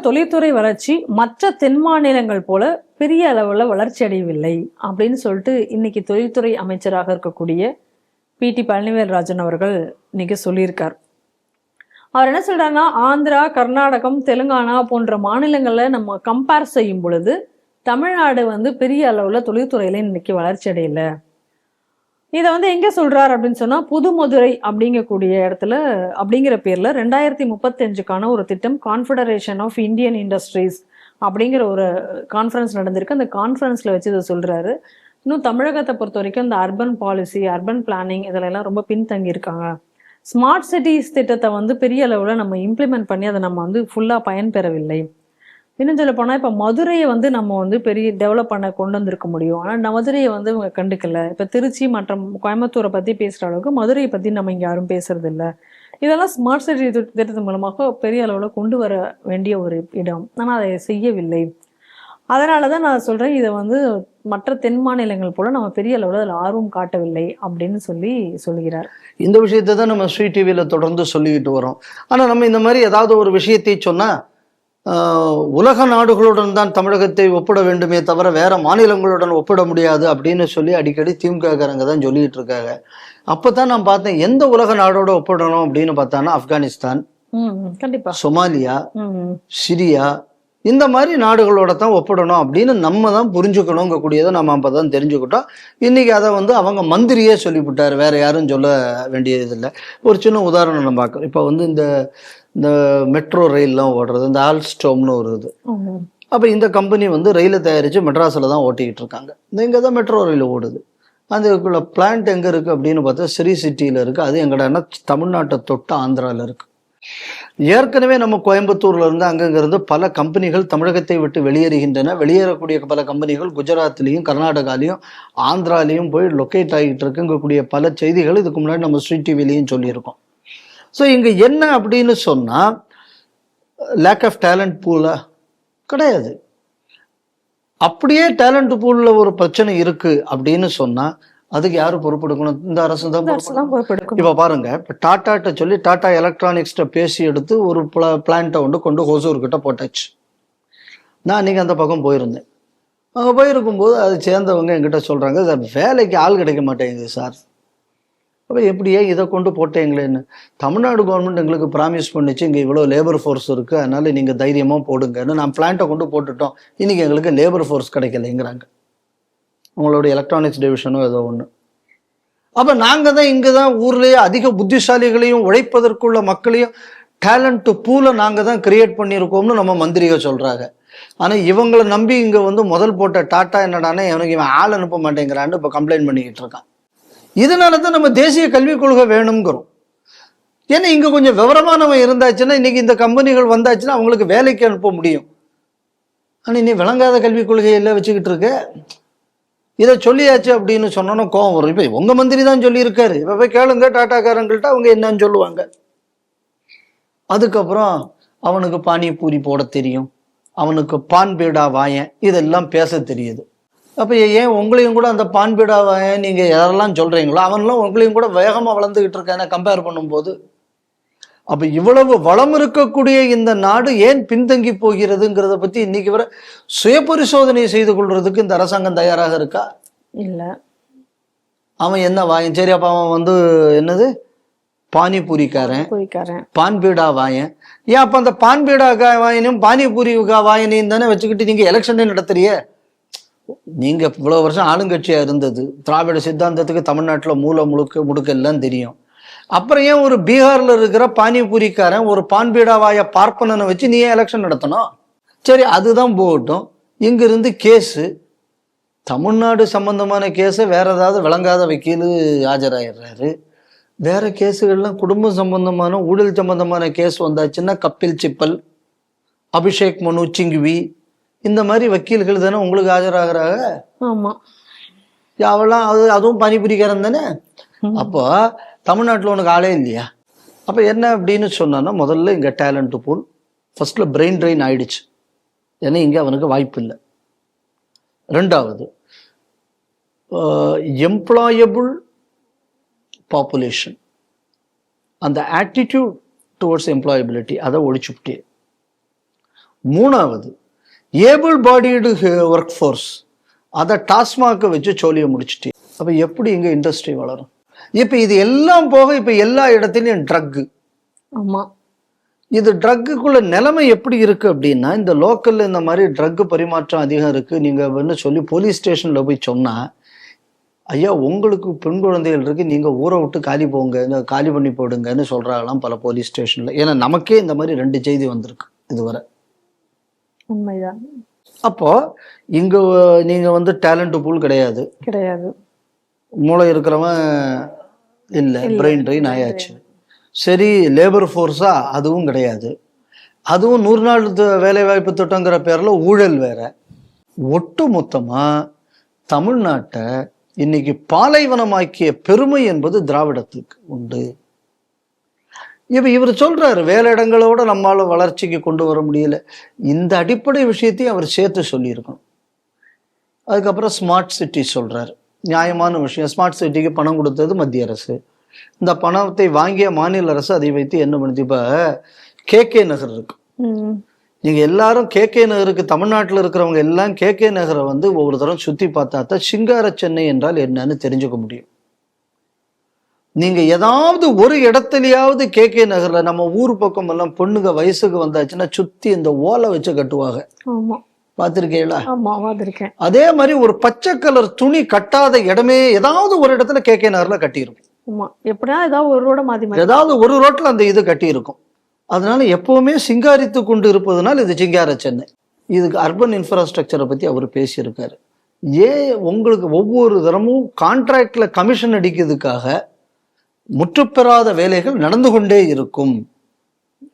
தொழில்துறை வளர்ச்சி மற்ற தென் மாநிலங்கள் போல பெரிய அளவுல வளர்ச்சி அடையவில்லை அப்படின்னு சொல்லிட்டு இன்னைக்கு தொழில்துறை அமைச்சராக இருக்கக்கூடிய பி டி பழனிவேல்ராஜன் அவர்கள் இன்னைக்கு சொல்லியிருக்கார். அவர் என்ன சொல்றாருன்னா ஆந்திரா கர்நாடகம் தெலுங்கானா போன்ற மாநிலங்களை நம்ம கம்பேர் செய்யும் பொழுது தமிழ்நாடு வந்து பெரிய அளவுல தொழில்துறையில இன்னைக்கு வளர்ச்சி அடையலை. இதை வந்து எங்கே சொல்கிறார் அப்படின்னு சொன்னால் புதுமதுரை அப்படிங்கக்கூடிய இடத்துல அப்படிங்கிற பேரில் ரெண்டாயிரத்தி முப்பத்தஞ்சுக்கான ஒரு திட்டம் கான்ஃபெடரேஷன் ஆஃப் இந்தியன் இண்டஸ்ட்ரீஸ் அப்படிங்கிற ஒரு கான்ஃபரன்ஸ் நடந்திருக்கு. அந்த கான்ஃபரன்ஸில் வச்சு இதை சொல்கிறாரு இன்னும் தமிழகத்தை பொறுத்த வரைக்கும் இந்த அர்பன் பாலிசி அர்பன் பிளானிங் இதிலெல்லாம் ரொம்ப பின்தங்கி இருக்காங்க. ஸ்மார்ட் சிட்டிஸ் திட்டத்தை வந்து பெரிய அளவில் நம்ம இம்ப்ளிமெண்ட் பண்ணி அதை நம்ம வந்து ஃபுல்லாக பயன்பெறவில்லை. இன்னும் சொல்ல போனால் இப்போ மதுரையை வந்து நம்ம வந்து பெரிய டெவலப் பண்ண கொண்டு வந்திருக்க முடியும். ஆனால் மதுரையை வந்து இவங்க கண்டுக்கல. இப்போ திருச்சி மற்றும் கோயம்புத்தூரை பற்றி பேசுகிற அளவுக்கு மதுரையை பற்றி நம்ம இங்கே யாரும் பேசுறது இல்லை. இதெல்லாம் ஸ்மார்ட் சிட்டி திட்டத்தின் மூலமாக பெரிய அளவில் கொண்டு வர வேண்டிய ஒரு இடம். ஆனால் அதை செய்யவில்லை. அதனால தான் நான் சொல்கிறேன் இதை வந்து மற்ற தென் மாநிலங்கள் போல நம்ம பெரிய அளவில் அதில் ஆர்வம் காட்டவில்லை அப்படின்னு சொல்லி சொல்கிறார். இந்த விஷயத்தை தான் நம்ம ஸ்ரீ டிவியில் தொடர்ந்து சொல்லிக்கிட்டு வரோம். ஆனால் நம்ம இந்த மாதிரி ஏதாவது ஒரு விஷயத்தை சொன்னால் உலக நாடுகளுடன் தான் தமிழகத்தை ஒப்பிட வேண்டுமே தவிர வேற மாநிலங்களுடன் ஒப்பிட முடியாது அப்படின்னு சொல்லி அடிக்கடி திமுககாரங்க தான் சொல்லிட்டு இருக்காங்க அப்போ தான் நான் பார்த்தேன் எந்த உலக நாடோட ஒப்பிடணும் அப்படின்னு பார்த்தான்னா ஆப்கானிஸ்தான் கண்டிப்பா சொமாலியா. சிரியா இந்த மாதிரி நாடுகளோட தான் ஒப்பிடணும் அப்படின்னு நம்ம தான் புரிஞ்சுக்கணுங்கக்கூடியதை நம்ம அப்போ தான் தெரிஞ்சுக்கிட்டோம். இன்னைக்கு அதை வந்து அவங்க மந்திரியே சொல்லிவிட்டார். வேற யாரும் சொல்ல வேண்டியதில்லை. ஒரு சின்ன உதாரணம் நம்ம பார்க்கலாம். இப்போ வந்து இந்த இந்த மெட்ரோ ரயில்லாம் ஓடுறது இந்த ஆல்ஸ்டோம்னு ஒரு இது. அப்போ இந்த கம்பெனி வந்து ரயிலை தயாரித்து மெட்ராஸில் தான் ஓட்டிக்கிட்டு இருக்காங்க. இந்த இங்கே தான் மெட்ரோ ரயில் ஓடுது. அதுக்குள்ள பிளான்ட் எங்கே இருக்குது அப்படின்னு பார்த்தா சிறி சிட்டியில் இருக்குது அது எங்கடான்னா தமிழ்நாட்டை தொட்டு ஆந்திராவில் இருக்குது ஏற்கனவே நம்ம கோயம்புத்தூர்ல இருந்து அங்கங்கிருந்து பல கம்பெனிகள் தமிழகத்தை விட்டு வெளியேறுகின்றன. வெளியேறக்கூடிய பல கம்பெனிகள் குஜராத்லேயும் கர்நாடகாலையும் ஆந்திராலையும் போய் லொக்கேட் ஆகிட்டு இருக்குங்கக்கூடிய பல செய்திகள் இதுக்கு முன்னாடி நம்ம ஸ்ரீ டிவிலையும் சொல்லியிருக்கோம். ஸோ இங்கே என்ன அப்படின்னு சொன்னால் லேக் ஆஃப் டேலண்ட் பூலா கிடையாது. அப்படியே டேலண்ட் பூலில் ஒரு பிரச்சனை இருக்கு அப்படின்னு சொன்னால் அதுக்கு யார் பொறுப்பெடுக்கணும்? இந்த அரசு தான் பொறுப்பெடுக்கணும். இப்போ பாருங்க டாட்டாட்ட சொல்லி டாடா எலக்ட்ரானிக்ஸ்கிட்ட பேசி எடுத்து ஒரு பிளா பிளான்ட்டை வந்து கொண்டு ஹோசூர் கிட்ட போட்டாச்சு. நான் அன்றைக்கி அந்த பக்கம் போயிருந்தேன். அங்கே போயிருக்கும்போது அது சேர்ந்தவங்க என்கிட்ட சொல்கிறாங்க சார் வேலைக்கு ஆள் கிடைக்க மாட்டேங்குது சார். அப்போ எப்படியே இதை கொண்டு போட்டேங்களேன்னு? தமிழ்நாடு கவர்மெண்ட் எங்களுக்கு ப்ராமிஸ் பண்ணிச்சு இங்கே இவ்வளோ லேபர் ஃபோர்ஸ் இருக்குது அதனால நீங்கள் தைரியமாக போடுங்கன்னு. நான் பிளான்ட்டை கொண்டு போட்டுட்டோம். இன்றைக்கி எங்களுக்கு லேபர் ஃபோர்ஸ் கிடைக்கலைங்கிறாங்க. உங்களோட எலக்ட்ரானிக்ஸ் டிவிஷனும் ஏதோ ஒன்று அப்போ நாங்கள் தான் இங்கே தான் ஊர்லேயே அதிக புத்திசாலிகளையும் உழைப்பதற்குள்ள மக்களையும் டேலண்ட் பூலை நாங்கள் தான் கிரியேட் பண்ணியிருக்கோம்னு நம்ம மந்திரிக சொல்கிறாங்க ஆனால் இவங்களை நம்பி இங்கே வந்து முதல் போட்ட டாட்டா என்னடானே எனக்கு இவன் ஆள் அனுப்ப மாட்டேங்கிறான்னு இப்போ கம்ப்ளைண்ட் பண்ணிக்கிட்டு இருக்கான். இதனால தான் நம்ம தேசிய கல்விக் கொள்கை வேணுங்கிறோம் ஏன்னா இங்கே கொஞ்சம் விவரமானவன் இருந்தாச்சுன்னா இன்றைக்கி இந்த கம்பெனிகள் வந்தாச்சுன்னா அவங்களுக்கு வேலைக்கு அனுப்ப முடியும். ஆனால் நீ விளங்காத கல்விக் கொள்கையெல்லாம் வச்சுக்கிட்டு இருக்க? இதை சொல்லியாச்சு அப்படின்னு சொன்னோன்னா கோவம் வரும். இப்போ உங்க மந்திரி தான் சொல்லியிருக்காரு. இப்போ போய் கேளுங்க டாட்டாக்காரங்கள்ட்ட அவங்க என்னன்னு சொல்லுவாங்க. அதுக்கப்புறம் அவனுக்கு பானிபூரி போட தெரியும். அவனுக்கு பான் பீடா வாயன் இதெல்லாம் பேச தெரியுது. அப்போ ஏன் உங்களையும் கூட அந்த பான் பீடா வாயன் நீங்கள் யாரெல்லாம் சொல்கிறீங்களோ அவன்லாம் உங்களையும் கூட வேகமாக வளர்ந்துக்கிட்டு இருக்கானே. கம்பேர் பண்ணும்போது அப்போ இவ்வளவு வளம் இருக்கக்கூடிய இந்த நாடு ஏன் பின்தங்கி போகிறதுங்கிறத பற்றி இன்னைக்கு வரை சுயபரிசோதனை செய்து கொள்றதுக்கு இந்த அரசாங்கம் தயாராக இருக்கா? இல்ல. அவன் என்ன வாயன்? சரி அப்போ அவன் வந்து என்னது? பானிபூரிக்காரன். பான்பீடா வாயன். ஏன் அப்போ அந்த பான்பீடா வாயனையும் பானிபூரி வாயனையும் தானே வச்சுக்கிட்டு நீங்கள் எலெக்ஷனே நடத்துறியே நீங்க இவ்வளவு வருஷம் ஆளுங்கட்சியா இருந்தது. திராவிட சித்தாந்தத்துக்கு தமிழ்நாட்டுல மூல முழுக்க முடுக்க எல்லாம் தெரியும். அப்புறம் ஏன் ஒரு பீகார்ல இருக்கிற பானிபூரிக்காரன் ஒரு பான்பீடா வாய பார்ப்பனனை வச்சு நீ ஏன் எலெக்ஷன் நடத்தணும்? சரி அதுதான் போகட்டும். இங்கிருந்து கேஸு. தமிழ்நாடு சம்பந்தமான கேஸை வேற ஏதாவது விளங்காத வக்கீல் ஆஜராயிடுறாரு. வேற கேஸுகள்லாம் குடும்பம் சம்பந்தமான ஊழல் சம்பந்தமான கேஸ் வந்தாச்சுன்னா கப்பில் சிப்பல் அபிஷேக் மனு சிங்குவி இந்த மாதிரி வக்கீல்கள் தானே உங்களுக்கு ஆஜராகிறாங்க? ஆமா. அவெல்லாம் அது அதுவும் பணிபுரிக்காரன் தானே? அப்போ தமிழ்நாட்டில் உனக்கு ஆளே இல்லையா? அப்போ என்ன அப்படின்னு சொன்னான்னா முதல்ல இங்கே டேலண்ட் பூல் ஃபஸ்ட்டில் பிரெயின் ட்ரெயின் ஆயிடுச்சு. ஏன்னா இங்கே அவனுக்கு வாய்ப்பு இல்லை. ரெண்டாவது எம்ப்ளாயபுள் பாப்புலேஷன் அந்த ஆட்டிடியூட் டுவர்ட்ஸ் எம்ப்ளாயபிலிட்டி அதை ஒழிச்சுப்பிட்டே மூணாவது ஏபிள் பாடிடு ஒர்க் ஃபோர்ஸ் அதை டாஸ்மாக வச்சு சோழியை முடிச்சிட்டே. அப்போ எப்படி இங்கே இண்டஸ்ட்ரி வளரும்? இப்போ இது எல்லாம் போக இப்போ எல்லா இடத்துலையும் ட்ரக்கு ஆமா. இது ட்ரக்குக்குள்ள நிலைமை எப்படி இருக்கு அப்படின்னா இந்த லோக்கல்ல இந்த மாதிரி ட்ரக் பரிமாற்றம் அதிகம் இருக்கு. நீங்க வந்து சொல்லி போலீஸ் ஸ்டேஷன்ல போய் சொன்னா ஐயா உங்களுக்கு பெண் குழந்தைகள் இருக்கு. நீங்க ஊரை விட்டு காலி போங்க காலி பண்ணி போடுங்கன்னு சொல்றாங்களாம் பல போலீஸ் ஸ்டேஷன்ல ஏன்னா நமக்கே இந்த மாதிரி ரெண்டு செய்தி வந்திருக்கு இதுவரை. உண்மைதான். அப்போ இங்க நீங்க வந்து டேலண்ட் பூல் கிடையாது. கிடையாது. மூளை இருக்கிறவன் இல்லை. பிரெயின் ட்ரெயின் ஆயாச்சு. சரி லேபர் ஃபோர்ஸா அதுவும் கிடையாது. அதுவும் நூறு நாள் வேலைவாய்ப்பு திட்டங்கிற பேர்ல ஊழல் வேற. ஒட்டு மொத்தமா தமிழ்நாட்டை இன்னைக்கு பாலைவனமாக்கிய பெருமை என்பது திராவிடத்துக்கு உண்டு. இப்ப இவர் சொல்றாரு வேலையிடங்களோட நம்மால வளர்ச்சிக்கு கொண்டு வர முடியல. இந்த அடிப்படை விஷயத்தையும் அவர் சேர்த்து சொல்லியிருக்கணும். அதுக்கப்புறம் ஸ்மார்ட் சிட்டி சொல்றாரு. நியாயமான விஷயம். ஸ்மார்ட் சிட்டிக்கு பணம் கொடுத்தது மத்திய அரசு. இந்த பணத்தை வாங்கிய மாநில அரசு அதை வைத்து என்ன பண்ணுது? இப்ப கே கே நகர் இருக்கு. ம். நீங்க எல்லாரும் கே கே நகருக்கு தமிழ்நாட்டில் இருக்கிறவங்க எல்லாம் கே கே நகரை வந்து ஒவ்வொரு தரம் சுத்தி பார்த்தா தான் சிங்கார சென்னை என்றால் என்னன்னு தெரிஞ்சுக்க முடியும். நீங்க ஏதாவது ஒரு இடத்துலயாவது கே கே நகர்ல நம்ம ஊர் பக்கம் எல்லாம் பொண்ணுங்க வயசுக்கு வந்தாச்சுன்னா சுத்தி இந்த ஓலை வச்சு கட்டுவாங்க. ஆமா. பார்த்திருக்கீங்களா? ஆமா வந்திருக்கேன் அதே மாதிரி ஒரு பச்சை கலர் துணி கட்டாத இடமே ஏதாவது ஒரு இடத்துல கே கே நகர்ல கட்டியிருக்கும். ஆமா. எப்படியா ஏதாவது ஒரு ரோட மாத்தி ஏதாவது ஒரு ரோட்ல அந்த இது கட்டியிருக்கும். அதனால எப்பவுமே சிங்காரித்து கொண்டு இருப்பதனால் இது சிங்கார சென்னை. இதுக்கு அர்பன் இன்ஃப்ராஸ்ட்ரக்சரை பத்தி அவர் பேசியிருக்காரு. ஏன் உங்களுக்கு ஒவ்வொரு தரமும் கான்ட்ராக்ட்ல கமிஷன் அடிக்கிறதுக்காக முற்றுப்பெறாத வேலைகள் நடந்து கொண்டே இருக்கும்.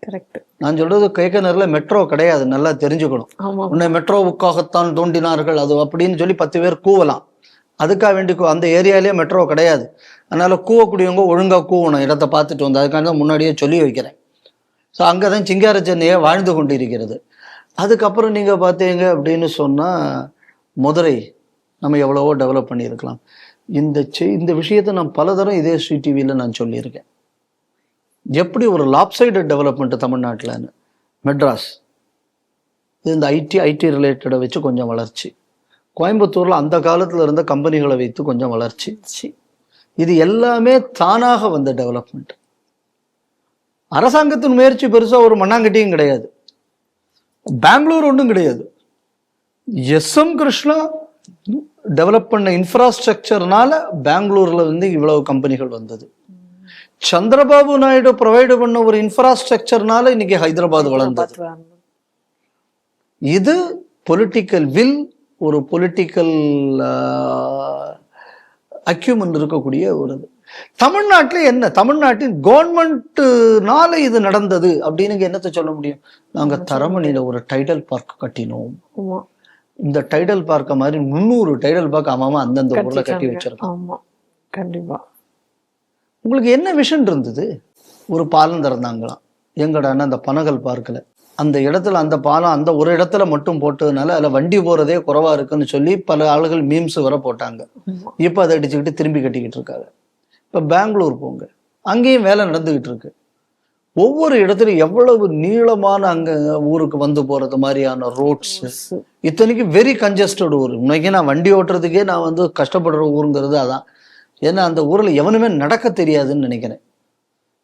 கரெக்ட் நான் சொல்றது கேக்கனர்ல மெட்ரோ கிடையாது நல்லா தெரிஞ்சுக்கணும். உன்னை மெட்ரோவுக்காகத்தான் தோண்டினார்கள் அது அப்படின்னு சொல்லி பத்து பேர் கூவலாம். அதுக்காக வேண்டி கூ- அந்த ஏரியாலேயே மெட்ரோ கிடையாது. அதனால கூவக்கூடியவங்க ஒழுங்கா கூவணும் இடத்த பார்த்துட்டு வந்து அதுக்காக தான் முன்னாடியே சொல்லி வைக்கிறேன். ஸோ அங்கே தான் சிங்கார சென்னையே வாழ்ந்து கொண்டிருக்கிறது. அதுக்கப்புறம் நீங்கள் பார்த்தீங்க அப்படின்னு சொன்னால் மதுரை நம்ம எவ்வளவோ டெவலப் பண்ணியிருக்கலாம். இந்த இந்த விஷயத்தை நான் பலதரம் இதே ஸ்ரீ டிவியில் நான் சொல்லியிருக்கேன். எப்படி ஒரு லாப்சைடட் டெவலப்மெண்ட்டு தமிழ்நாட்டில்னு மெட்ராஸ். இது இந்த ஐடி ஐடி ரிலேட்டடை வச்சு கொஞ்சம் வளர்ச்சி. கோயம்புத்தூரில் அந்த காலத்தில் இருந்த கம்பெனிகளை வைத்து கொஞ்சம் வளர்ச்சி. இது எல்லாமே தானாக வந்த டெவலப்மெண்ட் அரசாங்கத்தின் முயற்சி பெருசாக ஒரு மண்ணாங்கட்டியும் கிடையாது. பெங்களூர் ஒன்றும் கிடையாது. எஸ். எம். கிருஷ்ணா டெவலப் பண்ண இன்ஃப்ராஸ்ட்ரக்சர்னால பெங்களூர்ல வந்து இவ்வளவு கம்பெனிகள் வந்தது. சந்திரபாபு நாயுடு ப்ரொவைடு பண்ண ஒரு இன்ஃப்ராஸ்ட்ரக்சர்னால இன்னைக்கு ஹைதராபாத் வளர்ந்தது. இது பொலிட்டிக்கல் வில் ஒரு பொலிட்டிக்கல் அக்யூமெண்ட் இருக்கக்கூடிய ஒரு இது. தமிழ்நாட்டில் என்ன? தமிழ்நாட்டின் கவர்மெண்ட்னால இது நடந்தது அப்படின்னு என்னத்தை சொல்ல முடியும்? நாங்க தரமணியில ஒரு டைடல் பார்க் கட்டினோம். இந்த டைடல் பார்க்க மாதிரி முந்நூறு டைடல் பார்க் ஆமாம அந்தந்த ஊர்ல கட்டி. வச்சிருக்கோம். ஆமா. கண்டிப்பா. உங்களுக்கு என்ன விஷன் இருந்தது? ஒரு பாலம் திறந்தாங்களாம். எங்கடான்னா அந்த பனகல் பார்க்கல. அந்த இடத்துல அந்த பாலம் அந்த ஒரு இடத்துல மட்டும் போட்டதுனால அதுல வண்டி போறதே குறைவா இருக்குன்னு சொல்லி பல ஆளுகள் மீம்ஸ் வர போட்டாங்க. இப்போ அதை அடிச்சுக்கிட்டு திரும்பி கட்டிக்கிட்டு இருக்காங்க. இப்போ பெங்களூர் போங்க. அங்கேயும் வேலை நடந்துகிட்டு இருக்கு. ஒவ்வொரு இடத்துலையும் எவ்வளவு நீளமான அங்க ஊருக்கு வந்து போறது மாதிரியான ரோட்ஸ் இத்தனைக்கு வெரி கன்ஜஸ்டட் ஊர். இன்னைக்கு நான் வண்டி ஓட்டுறதுக்கே நான் வந்து கஷ்டப்படுற ஊருங்கிறது அதான். ஏன்னா அந்த ஊர்ல எவனுமே நடக்க தெரியாதுன்னு நினைக்கிறேன்.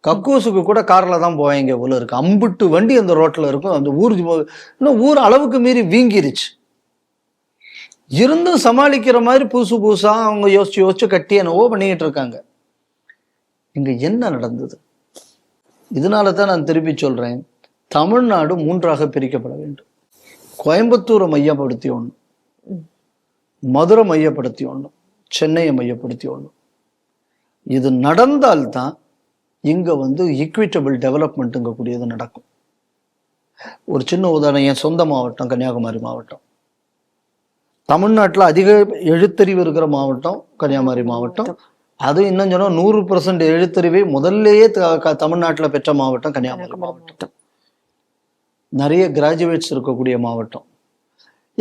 கக்கூசுக்கு கூட கார்ல தான் போவாங்க உள்ள இருக்கு. அம்புட்டு வண்டி அந்த ரோட்ல இருக்கும். அந்த ஊர் இன்னும் ஊர் அளவுக்கு மீறி வீங்கிருச்சு. இருந்தும் சமாளிக்கிற மாதிரி புதுசு புதுசா அவங்க யோசிச்சு யோசிச்சு கட்டி என்னவோ பண்ணிக்கிட்டு இருக்காங்க. இங்க என்ன நடந்தது? இதனால தான் நான் திருப்பி சொல்றேன். தமிழ்நாடு மூன்றாக பிரிக்கப்பட வேண்டும். கோயம்புத்தூரை மையப்படுத்தி ஒன்று. மதுரை மையப்படுத்தி ஒன்று சென்னையை மையப்படுத்தி ஒன்று இது நடந்தால்தான் இங்க வந்து ஈக்விட்டபிள் டெவலப்மெண்ட்டுங்க கூடியது நடக்கும். ஒரு சின்ன உதாரணம் என் சொந்த மாவட்டம் கன்னியாகுமரி மாவட்டம். தமிழ்நாட்டுல அதிக எழுத்தறிவு இருக்கிற மாவட்டம் கன்னியாகுமரி மாவட்டம். அது இன்னும் சொன்னா நூறு பர்சன்ட் எழுத்தறிவை முதல்லயே தமிழ்நாட்டுல பெற்ற மாவட்டம் கன்னியாகுமரி மாவட்டம். நிறைய கிராஜுவேட்ஸ் இருக்கக்கூடிய மாவட்டம்.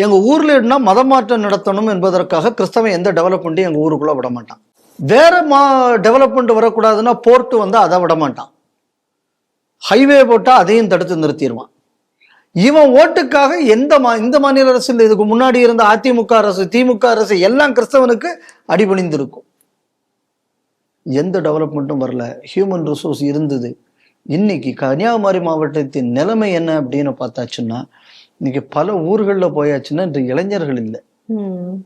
எங்க ஊர்ல என்ன மதமாற்றம் நடத்தணும் என்பதற்காக கிறிஸ்தவன் எந்த டெவலப்மெண்ட்டையும் எங்க ஊருக்குள்ள விட மாட்டான் வேற மா டெவலப்மெண்ட் வரக்கூடாதுன்னா போர்ட் வந்து அதை விட மாட்டான் ஹைவே போட்டா அதையும் தடுத்து நிறுத்திடுவான் இவன் ஓட்டுக்காக எந்த மா இந்த மாநில அரசு இல்லை இதுக்கு முன்னாடி இருந்த அதிமுக அரசு திமுக அரசு எல்லாம் கிறிஸ்தவனுக்கு அடிபணிந்திருக்கும். எந்த டெவலப்மெண்ட்டும் வரல. ஹியூமன் ரிசோர்ஸ் இருந்தது. இன்னைக்கு கன்னியாகுமரி மாவட்டத்தின் நிலைமை என்ன அப்படின்னு பார்த்தாச்சுன்னா இன்னைக்கு பல ஊர்களில் போயாச்சுன்னா இன்று இளைஞர்கள் இல்லை. ம்.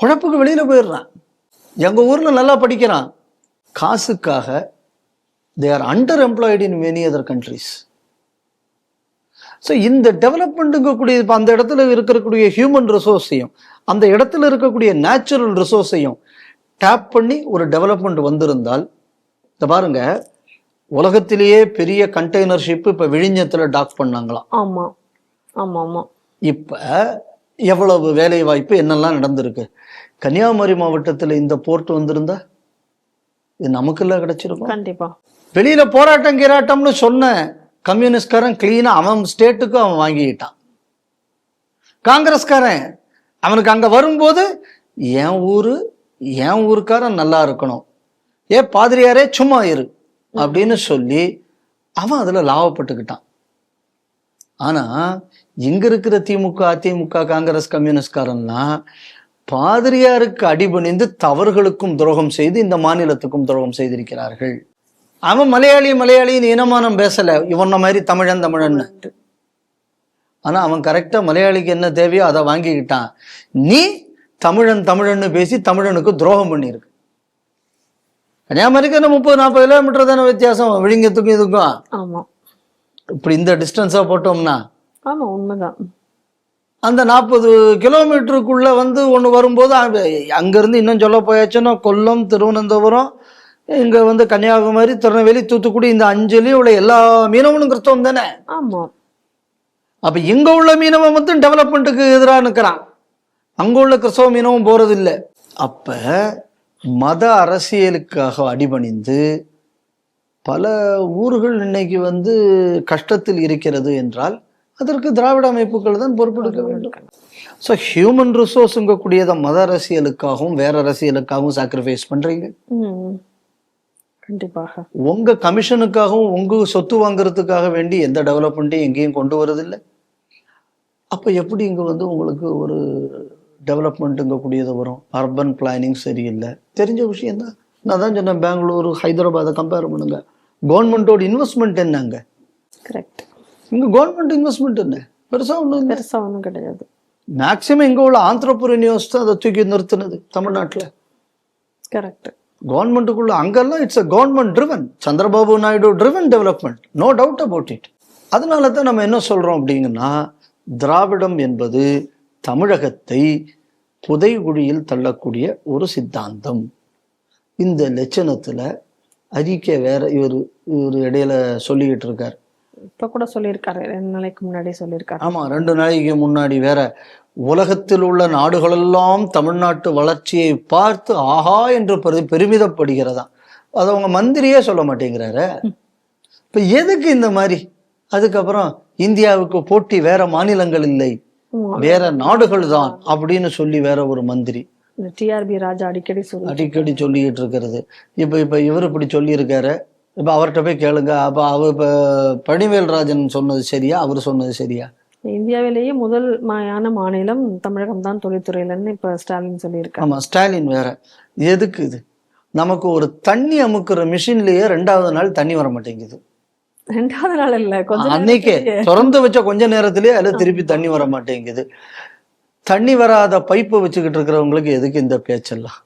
குழப்புக்கு வெளியில போயிடுறான். எங்க ஊர்ல நல்லா படிக்கிறான். காசுக்காக they are under employed in many other countries so இந்த டெவலப்மெண்ட்டுங்கக்கூடிய இப்போ அந்த இடத்துல இருக்கக்கூடிய ஹியூமன் ரிசோர்ஸையும் அந்த இடத்துல இருக்கக்கூடிய நேச்சுரல் ரிசோர்ஸையும் டேப் பண்ணி ஒரு டெவலப்மெண்ட் வந்திருந்தால் இந்த பாருங்க உலகத்திலேயே பெரிய கண்டெய்னர் ஷிப் இப்போ விழிஞத்துல டாக் பண்ணாங்களாம். ஆமா. ஆமா ஆமா. இப்ப எவ்வளவு வேலை வாய்ப்பு என்னெல்லாம் நடந்திருக்கு? கன்னியாகுமரி மாவட்டத்துல இந்த போர்ட் வந்திருந்தா இது நமக்கெல்லாம் கிடைச்சிருக்கும். கண்டிப்பா. வெளியில போராட்டம் கிராட்டம்னு சொன்ன கம்யூனிஸ்ட்காரன் கிளீனா அவன் ஸ்டேட்டுக்கு அவன் வாங்கிக்கிட்டான். காங்கிரஸ்காரன் அவனுக்கு அங்க வரும்போது என் ஊரு என் ஊருக்காரன் நல்லா இருக்கணும். ஏ பாதிரியாரே சும்மா இரு அப்படின்னு சொல்லி அவன் அதுல லாபப்பட்டுக்கிட்டான். ஆனா இங்க இருக்கிற திமுக அதிமுக காங்கிரஸ் கம்யூனிஸ்ட்காரன்லாம் பாதிரியாருக்கு அடிபணிந்து தவறுகளுக்கும் துரோகம் செய்து இந்த மாநிலத்துக்கும் துரோகம் செய்திருக்கிறார்கள். அவன் மலையாளி மலையாளின்னு இனமானம் பேசல. இவன மாதிரி தமிழன் தமிழன்னு ஆனா அவன் கரெக்டா மலையாளிக்கு என்ன தேவையோ அதை வாங்கிக்கிட்டான். நீ தமிழன் தமிழன்னு பேசி தமிழனுக்கு துரோகம் பண்ணியிருக்கு. கன்னியாகுமரிக்கு முப்பது நாற்பது கிலோமீட்டர் தானே வித்தியாசம்? விழிங்கத்துக்கும் இதுக்கும். ஆமா. இப்படி இந்த டிஸ்டன்ஸா போட்டோம்னா. ஆமா உண்மைதான். அந்த நாற்பது கிலோமீட்டருக்குள்ள வந்து ஒன்று வரும்போது அங்க- அங்கிருந்து இன்னும் சொல்ல போயாச்சுன்னா கொல்லம் திருவனந்தபுரம் இங்க வந்து கன்னியாகுமரி திருநெல்வேலி தூத்துக்குடி இந்த அஞ்சுலயும் உள்ள எல்லா மீனவனும் கிறிஸ்தவம் தானே? ஆமா. அப்ப இங்க உள்ள மீனவன் மட்டும் டெவலப்மெண்ட்டுக்கு எதிராக நிற்கிறான் அங்க உள்ள கிறிஸ்தவ மீனவன் போறது இல்லை அப்ப மத அரசியலுக்காக அடிபணிந்து பல ஊர்கள் இன்னைக்கு வந்து கஷ்டத்தில் இருக்கிறது என்றால் அதற்கு திராவிட அமைப்புகள் தான் பொறுப்பெடுக்க வேண்டும். ஸோ ஹியூமன் ரிசோர்ஸுங்கக்கூடியதை மத அரசியலுக்காகவும் வேற அரசியலுக்காகவும் சாக்ரிஃபைஸ் பண்றீங்க. கண்டிப்பாக. உங்க கமிஷனுக்காகவும் உங்க சொத்து வாங்குறதுக்காக வேண்டி எந்த டெவலப்மெண்ட்டையும் எங்கேயும் கொண்டு வரதில்லை. அப்போ எப்படி இங்க வந்து உங்களுக்கு ஒரு டெவலப்மெண்ட்டுங்க கூடியது வரும்? அர்பன் பிளானிங் சரியில்லை. தெரிஞ்ச விஷயம்தான் நான் தான் சொன்னேன் பெங்களூரு ஹைதராபாத்தை கம்பேர் பண்ணுங்க. கவர்மெண்ட்டோட இன்வெஸ்ட்மெண்ட் என்னங்க? கரெக்ட் இங்க கவர்மெண்ட் இன்வெஸ்ட்மெண்ட் என்ன? பெருசா ஒன்றும் இல்லை. பெருசா ஒண்ணும் கிடையாது. மேக்சிமம் இங்க உள்ள ஆந்திரபுரனியோஸ் தான் அதை தூக்கி நிறுத்தினது தமிழ்நாட்டுல. கரெக்ட் கவர்மெண்ட்டுக்குள்ள அங்கெல்லாம் it's a government driven Chandrababu Naidu driven development no doubt about it அதனால தான் நம்ம என்ன சொல்றோம் அப்படிங்கன்னா திராவிடம் என்பது தமிழகத்தை புதைகுழியில் தள்ளக்கூடிய ஒரு சித்தாந்தம். இந்த லட்சணத்துல அறிக்கை வேற இவர் இவர் இடையில சொல்லிக்கிட்டு இருக்கார். இப்ப கூட சொல்லியிருக்காரு ரெண்டு நாளைக்கு முன்னாடி சொல்லியிருக்காரு. ஆமா ரெண்டு நாளைக்கு முன்னாடி வேற உலகத்தில் உள்ள நாடுகளெல்லாம் தமிழ்நாட்டு வளர்ச்சியை பார்த்து ஆஹா என்று பெரு பெருமிதப்படுகிறதா? அது அவங்க மந்திரியே சொல்ல மாட்டேங்கிறாரு. இப்ப எதுக்கு இந்த மாதிரி? அதுக்கப்புறம் இந்தியாவுக்கு போட்டி வேற மாநிலங்கள் இல்லை. வேற நாடுகள் தான் அப்படின்னு சொல்லி வேற ஒரு மந்திரி. டிஆர்பி ராஜா அடிக்கடி சொல்லி அடிக்கடி சொல்லிக்கிட்டு இருக்கிறது. இப்ப இப்ப இவர் இப்படி சொல்லியிருக்காரு. இப்ப அவர்கிட்ட போய் கேளுங்க. அப்ப அவர் இப்ப பழனிவேல் ராஜன் சொன்னது சரியா? அவர் சொன்னது சரியா? இந்தியாவிலேயே முதல் மான மாநிலம் தமிழகம் தான் தொழில்துறையிலன்னு இப்ப ஸ்டாலின் சொல்லியிருக்காரு. ஆமா ஸ்டாலின் வேற. எதுக்கு இது? நமக்கு ஒரு தண்ணி அமுக்குற மிஷின்லயே ரெண்டாவது நாள் தண்ணி வர மாட்டேங்குது. ரெண்டாவது நாள் இல்ல கொஞ்ச அன்னைக்கே. திறந்து வச்ச கொஞ்ச நேரத்திலேயே அதுல திருப்பி தண்ணி வர மாட்டேங்குது. தண்ணி வராத பைப்பை வச்சுக்கிட்டு இருக்கிறவங்களுக்கு எதுக்கு இந்த பேச்செல்லாம்?